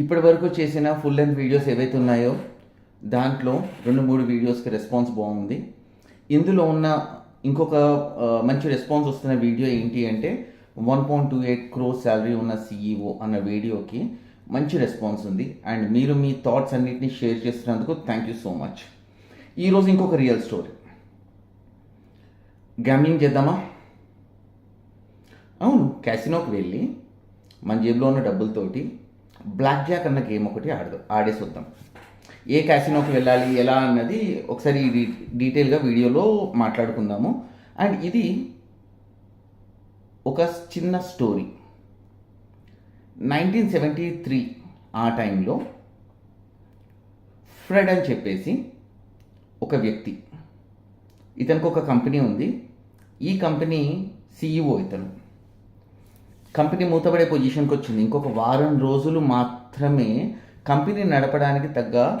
ఇప్పటి వరకు చేసిన ఫుల్ లెంత్ వీడియోస్ ఏవైతే ఉన్నాయో దాంట్లో రెండు మూడు వీడియోస్కి రెస్పాన్స్ బాగుంది. ఇందులో ఉన్న ఇంకొక మంచి రెస్పాన్స్ వస్తున్న వీడియో ఏంటి అంటే one point two eight crore salary ఉన్న సీఈఓ అన్న వీడియోకి మంచి రెస్పాన్స్ ఉంది. అండ్ మీరు మీ థాట్స్ అన్నిటిని షేర్ చేస్తున్నందుకు థ్యాంక్ యూ సో మచ్ ఈరోజు ఇంకొక రియల్ స్టోరీ గ్యామ్లింగ్ చేద్దామా? అవును క్యాసినోకి వెళ్ళి మన జేబులో ఉన్న డబ్బులతోటి బ్లాక్ జాక్ అన్న గేమ్ ఒకటి ఆడదు ఆడే వద్దాం ఏ క్యాసినోకి వెళ్ళాలి ఎలా అన్నది ఒకసారి డీ డీటెయిల్గా వీడియోలో మాట్లాడుకుందాము. అండ్ ఇది ఒక చిన్న స్టోరీ. నైన్టీన్ సెవెంటీ త్రీ ఆ టైంలో ఫ్రెడ్ అని చెప్పేసి ఒక వ్యక్తి ఇతనికి ఒక కంపెనీ ఉంది. ఈ కంపెనీ సీఈఓ ఇతను. కంపెనీ మూతపడే పొజిషన్కి వచ్చింది ఇంకొక వారం రోజులు మాత్రమే కంపెనీ నడపడానికి తగ్గ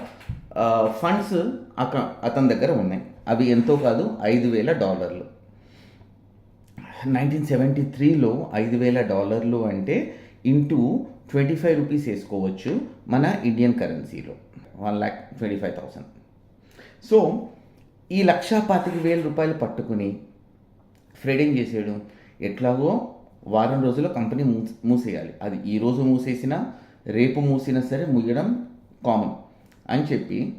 ఫండ్స్ అక అతని దగ్గర ఉన్నాయి. అవి ఎంతో కాదు ఐదు వేల డాలర్లు. నైన్టీన్ సెవెంటీ త్రీలో ఐదు వేల డాలర్లు అంటే ఇంటూ ట్వంటీ ఫైవ్ రూపీస్ వేసుకోవచ్చు మన ఇండియన్ కరెన్సీలో. One lakh twenty five thousand. So ఈ లక్షా పాతిక వేల రూపాయలు పట్టుకుని ఫ్రెడ్ చేసేయడం చేసాడు? ఎట్లాగో వారం రోజుల్లో కంపెనీ మూసేయాలి. అది ఈ రోజు మూసేసినా రేపు మూసినా సరే ముయ్యడం కామన్ అని చెప్పి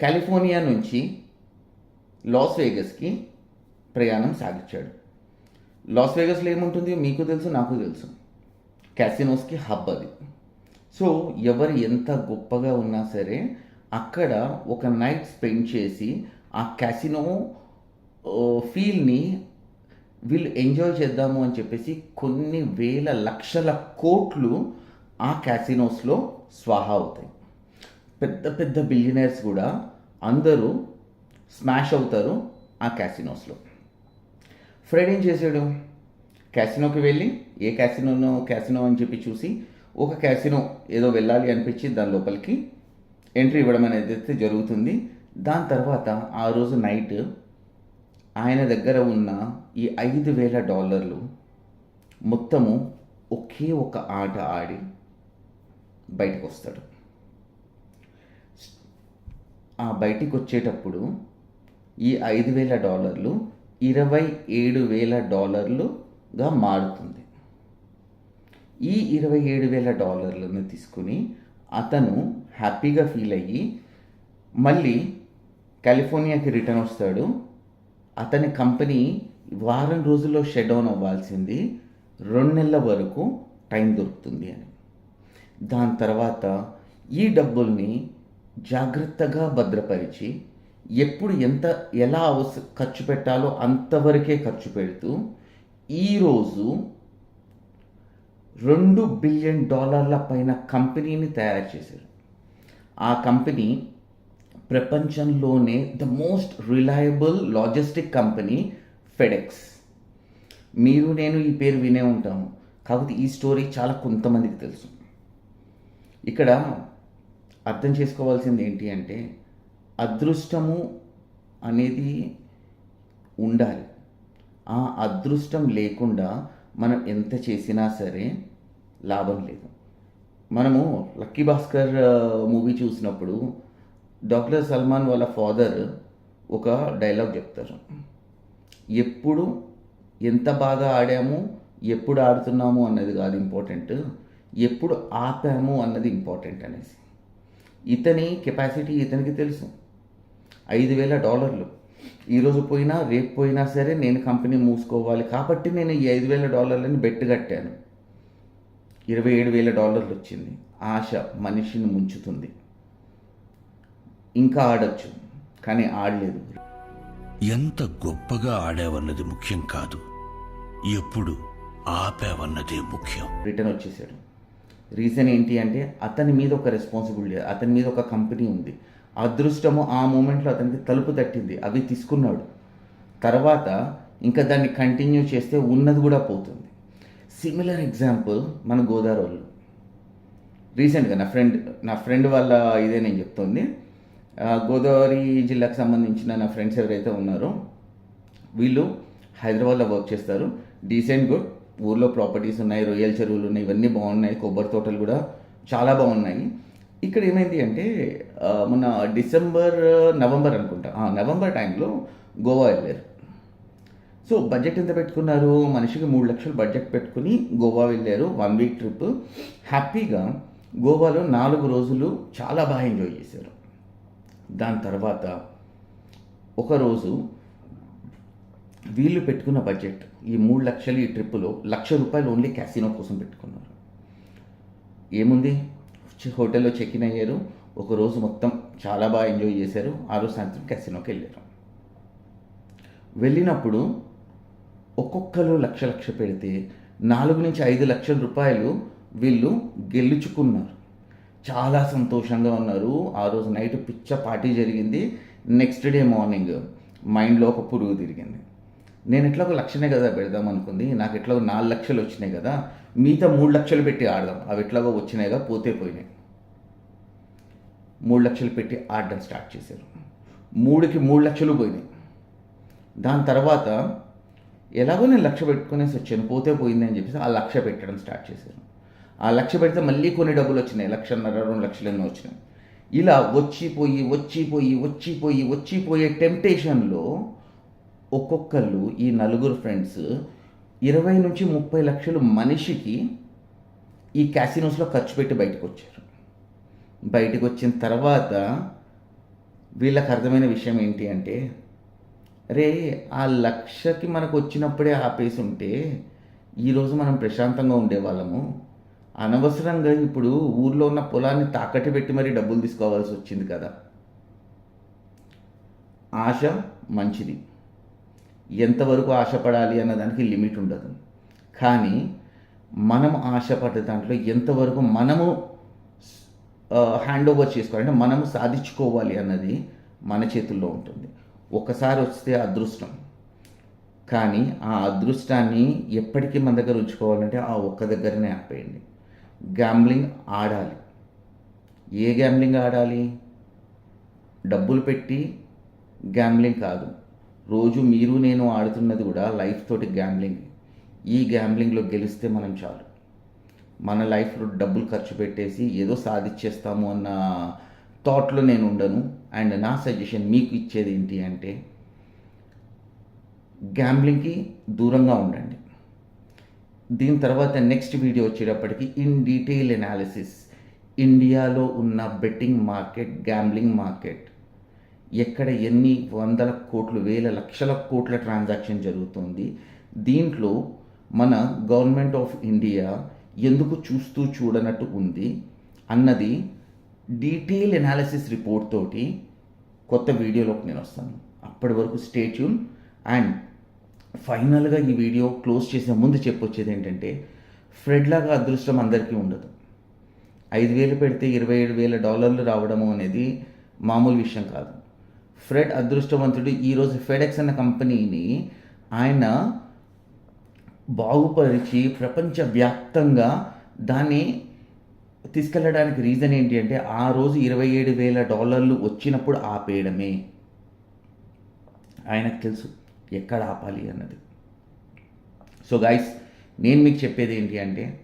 కాలిఫోర్నియా నుంచి లాస్ వేగస్కి ప్రయాణం సాగించాడు. లాస్ వేగస్లో ఏముంటుంది? మీకు తెలుసు నాకు తెలుసు. క్యాసినోస్కి హబ్ అది. సో ఎవరు ఎంత గొప్పగా ఉన్నా సరే అక్కడ ఒక నైట్ స్పెండ్ చేసి ఆ క్యాసినో ఫీల్ని వీళ్ళు ఎంజాయ్ చేద్దాము అని చెప్పేసి కొన్ని వేల లక్షల కోట్లు ఆ క్యాసినోస్లో స్వాహా అవుతాయి. పెద్ద పెద్ద బిలియనర్స్ కూడా అందరూ స్మాష్ అవుతారు ఆ క్యాసినోస్లో. ఫ్రెడ్ ఏం చేశాడు? క్యాసినోకి వెళ్ళి ఏ క్యాసినోనో క్యాసినో అని చెప్పి చూసి ఒక క్యాసినో ఏదో వెళ్ళాలి అనిపించి దాని లోపలికి ఎంట్రీ ఇవ్వడం అనేది అయితే జరుగుతుంది. దాని తర్వాత ఆ రోజు నైట్ ఆయన దగ్గర ఉన్న ఈ ఐదు వేల డాలర్లు మొత్తము ఒకే ఒక ఆట ఆడి బయటకు వస్తాడు ఆ బయటికి వచ్చేటప్పుడు ఈ ఐదు వేల డాలర్లు ఇరవై ఏడు వేల డాలర్లుగా మారుతుంది. ఈ ఇరవై ఏడు వేల డాలర్లను తీసుకుని అతను హ్యాపీగా ఫీల్ అయ్యి మళ్ళీ కాలిఫోర్నియాకి రిటర్న్ వస్తాడు. అతని కంపెనీ వారం రోజుల్లో షట్ డౌన్ అవ్వాల్సింది. రెండు నెలల వరకు టైం దొరుకుతుంది అని. దాని తర్వాత ఈ డబ్బుల్ని జాగ్రత్తగా భద్రపరిచి ఎప్పుడు ఎంత ఎలా అవస ఖర్చు పెట్టాలో అంతవరకే ఖర్చు పెడుతూ ఈరోజు రెండు బిలియన్ డాలర్ల పైన కంపెనీని తయారు చేశారు. ఆ కంపెనీ ప్రపంచంలోనే the most reliable logistic company FedEx మీరు నేను ఈ పేరు వినే ఉంటాము. కాకపోతే ఈ స్టోరీ చాలా కొంతమందికి తెలుసు. ఇక్కడ అర్థం చేసుకోవాల్సింది ఏంటి అంటే అదృష్టము అనేది ఉండాలి. ఆ అదృష్టం లేకుండా మనం ఎంత చేసినా సరే లాభం లేదు. మనము లక్కీ భాస్కర్ మూవీ చూసినప్పుడు డాక్టర్ సల్మాన్ వాళ్ళ ఫాదర్ ఒక డైలాగ్ చెప్తారు. ఎప్పుడు ఎంత బాగా ఆడాము ఎప్పుడు ఆడుతున్నాము అన్నది కాదు ఇంపార్టెంట్ ఎప్పుడు ఆపాము అన్నది ఇంపార్టెంట్ అనేసి. ఇతని కెపాసిటీ ఇతనికి తెలుసు. ఐదు వేల డాలర్లు. ఈరోజు పోయినా రేపు పోయినా సరే నేను కంపెనీ మూసుకోవాలి కాబట్టి నేను ఈ ఐదు వేల డాలర్లని బెట్టు కట్టాను. ఇరవై ఏడు వేల డాలర్లు వచ్చింది ఆశ మనిషిని ముంచుతుంది. ఇంకా ఆడొచ్చు కానీ ఆడలేదు. ఎంత గొప్పగా ఆడావన్నది ముఖ్యం కాదు. ఎప్పుడు ఆపావన్నదే ముఖ్యం. రిటర్న్ వచ్చేసాడు. రీజన్ ఏంటి అంటే అతని మీద ఒక రెస్పాన్సిబిలిటీ అతని మీద ఒక కంపెనీ ఉంది. అదృష్టము ఆ మూమెంట్లో అతనికి తలుపు తట్టింది అవి తీసుకున్నాడు. తర్వాత ఇంకా దాన్ని కంటిన్యూ చేస్తే ఉన్నది కూడా పోతుంది. సిమిలర్ ఎగ్జాంపుల్ మన గోదావరి వాళ్ళు రీసెంట్గా నా ఫ్రెండ్ నా ఫ్రెండ్ వాళ్ళ ఇదే నేను చెప్తుంది. గోదావరి జిల్లాకు సంబంధించిన నా ఫ్రెండ్స్ ఎవరైతే ఉన్నారో వీళ్ళు హైదరాబాద్లో వర్క్ చేస్తారు. డీసెంట్ గుడ్ ఊర్లో ప్రాపర్టీస్ ఉన్నాయి రొయ్యల చెరువులు ఉన్నాయి ఇవన్నీ బాగున్నాయి కొబ్బరి తోటలు కూడా చాలా బాగున్నాయి. ఇక్కడ ఏమైంది అంటే మొన్న డిసెంబర్ నవంబర్ అనుకుంటా. నవంబర్ టైంలో గోవా వెళ్ళారు. సో బడ్జెట్ ఎంత పెట్టుకున్నారు? మనిషికి మూడు లక్షలు బడ్జెట్ పెట్టుకుని గోవా వెళ్ళారు. One week trip. హ్యాపీగా గోవాలో నాలుగు రోజులు చాలా బాగా ఎంజాయ్ చేశారు. దాని తర్వాత ఒకరోజు వీళ్ళు పెట్టుకున్న బడ్జెట్ ఈ మూడు లక్షలు ఈ ట్రిప్పులో లక్ష రూపాయలు ఓన్లీ క్యాసినో కోసం పెట్టుకున్నారు. ఏముంది? హోటల్లో చెక్ ఇన్ అయ్యారు. ఒకరోజు మొత్తం చాలా బాగా ఎంజాయ్ చేశారు. ఆ రోజు సాయంత్రం క్యాసినోకి వెళ్ళారు. వెళ్ళినప్పుడు ఒక్కొక్కరు లక్ష లక్ష పెడితే నాలుగు నుంచి ఐదు లక్షల రూపాయలు వీళ్ళు గెలుచుకున్నారు. చాలా సంతోషంగా ఉన్నారు. ఆ రోజు నైట్ పిచ్చ పార్టీ జరిగింది. నెక్స్ట్ డే మార్నింగ్ మైండ్లో ఒక పురుగు తిరిగింది. నేను ఎట్లాగో లక్షనే కదా పెడదాం అనుకుంది. నాకు ఎట్లాగో నాలుగు లక్షలు వచ్చినాయి కదా. మిగతా మూడు లక్షలు పెట్టి ఆడదాం. అవి ఎట్లాగో వచ్చినాయిగా పోతే పోయినాయి. మూడు లక్షలు పెట్టి ఆడడం స్టార్ట్ చేశారు. మూడుకి మూడు లక్షలు పోయినాయి. దాని తర్వాత ఎలాగో నేను లక్ష పెట్టుకునేసి వచ్చాను. పోతే పోయింది అని చెప్పేసి ఆ లక్ష పెట్టడం స్టార్ట్ చేశారు. ఆ లక్ష పెడితే మళ్ళీ కొన్ని డబ్బులు వచ్చినాయి లక్షన్నర రెండు లక్షలు ఎన్నో వచ్చినాయి. ఇలా వచ్చిపోయి వచ్చిపోయి వచ్చిపోయి వచ్చిపోయే టెంప్టేషన్లో ఒక్కొక్కళ్ళు ఈ నలుగురు ఫ్రెండ్స్ ఇరవై నుంచి ముప్పై లక్షలు మనిషికి ఈ క్యాసినోస్లో ఖర్చు పెట్టి బయటకు వచ్చారు బయటకు వచ్చిన తర్వాత వీళ్ళకి అర్థమైన విషయం ఏంటి అంటే రే ఆ లక్షకి మనకు వచ్చినప్పుడే ఆపేసి ఉంటే ఈరోజు మనం ప్రశాంతంగా ఉండేవాళ్ళము. అనవసరంగా ఇప్పుడు ఊర్లో ఉన్న పొలాన్ని తాకట్టు పెట్టి మరీ డబ్బులు తీసుకోవాల్సి వచ్చింది కదా. ఆశ మంచిది. ఎంతవరకు ఆశపడాలి అన్న దానికి లిమిట్ ఉండదు. కానీ మనం ఆశపడ్డ దాంట్లో ఎంతవరకు మనము హ్యాండ్ ఓవర్ చేసుకోవాలంటే మనము సాధించుకోవాలి అన్నది మన చేతుల్లో ఉంటుంది. ఒకసారి వస్తే అదృష్టం. కానీ ఆ అదృష్టాన్ని ఎప్పటికీ మన దగ్గర ఉంచుకోవాలంటే ఆ ఒక్క దగ్గరనే ఆపేయండి. గ్యాంబ్లింగ్ ఆడాలి. ఏ గ్యాంబ్లింగ్ ఆడాలి? డబ్బులు పెట్టి గ్యాంబ్లింగ్ కాదు. రోజు మీరు నేను ఆడుతున్నది కూడా లైఫ్ తోటి గ్యాంబ్లింగ్ ఈ గ్యాంబ్లింగ్లో గెలిస్తే మనం చాలు. మన లైఫ్లో డబ్బులు ఖర్చు పెట్టేసి ఏదో సాధించేస్తాము అన్న థాట్లో నేను ఉండను. అండ్ నా సజెషన్ మీకు ఇచ్చేది ఏంటి అంటే గ్యాంబ్లింగ్కి దూరంగా ఉండండి. దీని తర్వాత నెక్స్ట్ వీడియో వచ్చేటప్పటికి ఇన్ డీటెయిల్ ఎనాలిసిస్ ఇండియాలో ఉన్న బెట్టింగ్ మార్కెట్ గ్యాంబ్లింగ్ మార్కెట్ ఎక్కడ ఎన్ని వందల కోట్లు వేల లక్షల కోట్ల ట్రాన్సాక్షన్ జరుగుతుంది. దీంట్లో మన గవర్నమెంట్ ఆఫ్ ఇండియా ఎందుకు చూస్తూ చూడనట్టు ఉంది అన్నది డీటెయిల్ ఎనాలిసిస్ రిపోర్ట్ తోటి కొత్త వీడియోలోకి నేను వస్తాను. అప్పటి వరకు స్టేట్యూన్ అండ్ ఫైనల్గా ఈ వీడియో క్లోజ్ చేసే ముందు చెప్పొచ్చేది ఏంటంటే ఫ్రెడ్ లాగా అదృష్టం అందరికీ ఉండదు. ఐదు వేలు పెడితే ఇరవై ఏడు వేల డాలర్లు రావడము అనేది మామూలు విషయం కాదు. ఫ్రెడ్ అదృష్టవంతుడు ఈరోజు ఫెడెక్స్ అన్న కంపెనీని ఆయన బాగుపరిచి ప్రపంచవ్యాప్తంగా దాన్ని తీసుకెళ్ళడానికి రీజన్ ఏంటి అంటే ఆ రోజు ఇరవై ఏడు వేల డాలర్లు వచ్చినప్పుడు ఆపేయడమే. ఆయనకు తెలుసు. ఎక్కడ ఆపాలి అన్నది. సో గైస్ నేను మీకు చెప్పేది ఏంటి అంటే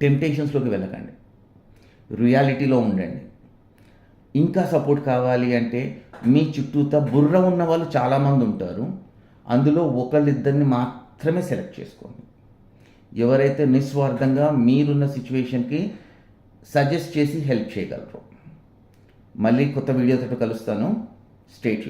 టెంప్టేషన్స్లోకి వెళ్ళకండి. రియాలిటీలో ఉండండి. ఇంకా సపోర్ట్ కావాలి అంటే మీ చుట్టూతా బుర్ర ఉన్న వాళ్ళు చాలామంది ఉంటారు. అందులో ఒకళ్ళిద్దరిని మాత్రమే సెలెక్ట్ చేసుకోండి. ఎవరైతే నిస్వార్థంగా మీరున్న సిచ్యువేషన్కి సజెస్ట్ చేసి హెల్ప్ చేయగలరు. మళ్ళీ కొత్త వీడియోతో కలుస్తాను. స్టేట్